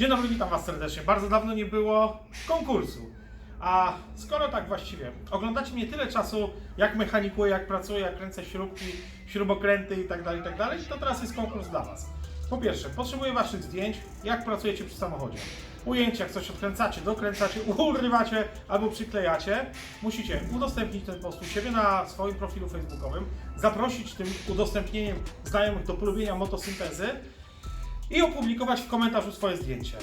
Dzień dobry, witam Was serdecznie. Bardzo dawno nie było konkursu. A skoro tak właściwie oglądacie mnie tyle czasu, jak mechanikuję, jak pracuję, jak kręcę śrubki, śrubokręty i tak dalej, i tak to teraz jest konkurs dla Was. Po pierwsze, potrzebuję Waszych zdjęć, jak pracujecie przy samochodzie. Ujęcia, jak coś odkręcacie, dokręcacie, urywacie albo przyklejacie. Musicie udostępnić ten post u siebie na swoim profilu facebookowym, zaprosić tym udostępnieniem znajomych do polubienia motosyntezy i opublikować w komentarzu swoje zdjęcie.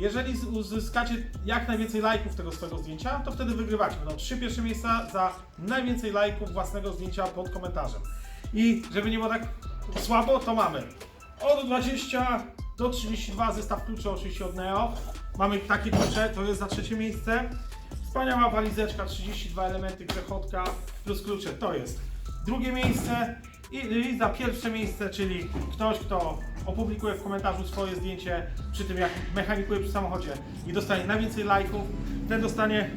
Jeżeli uzyskacie jak najwięcej lajków tego swojego zdjęcia, to wtedy wygrywacie. Będą trzy pierwsze miejsca za najwięcej lajków własnego zdjęcia pod komentarzem. I żeby nie było tak słabo, to mamy od 20 do 32 zestaw kluczy oczywiście od Neo. Mamy takie klucze, to jest za trzecie miejsce. Wspaniała walizeczka, 32 elementy, grzechotka plus klucze, to jest drugie miejsce. I, I za pierwsze miejsce, czyli ktoś, kto opublikuje w komentarzu swoje zdjęcie przy tym, jak mechanikuje przy samochodzie i dostanie najwięcej lajków, ten dostanie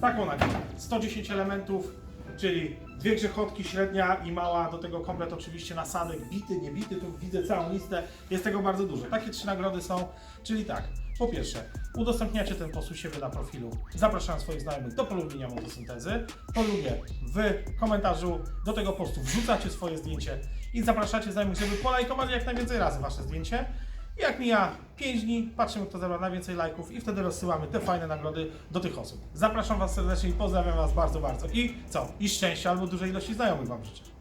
taką nagrodę. 110 elementów, czyli dwie grzechotki, średnia i mała, do tego komplet oczywiście nasadek, bity, niebity, tu widzę całą listę, jest tego bardzo dużo. Takie trzy nagrody są, czyli tak, po pierwsze, udostępniacie ten post u siebie na profilu, zapraszam swoich znajomych do polubienia motosyntezy, po drugie, w komentarzu do tego postu wrzucacie swoje zdjęcie i zapraszacie znajomych, żeby polajkowali jak najwięcej razy wasze zdjęcie. I Jak mija 5 dni, patrzymy kto zebrał najwięcej lajków i wtedy rozsyłamy te fajne nagrody do tych osób. Zapraszam Was serdecznie i pozdrawiam Was bardzo, bardzo. I co? I szczęścia albo dużej ilości znajomych Wam życzę.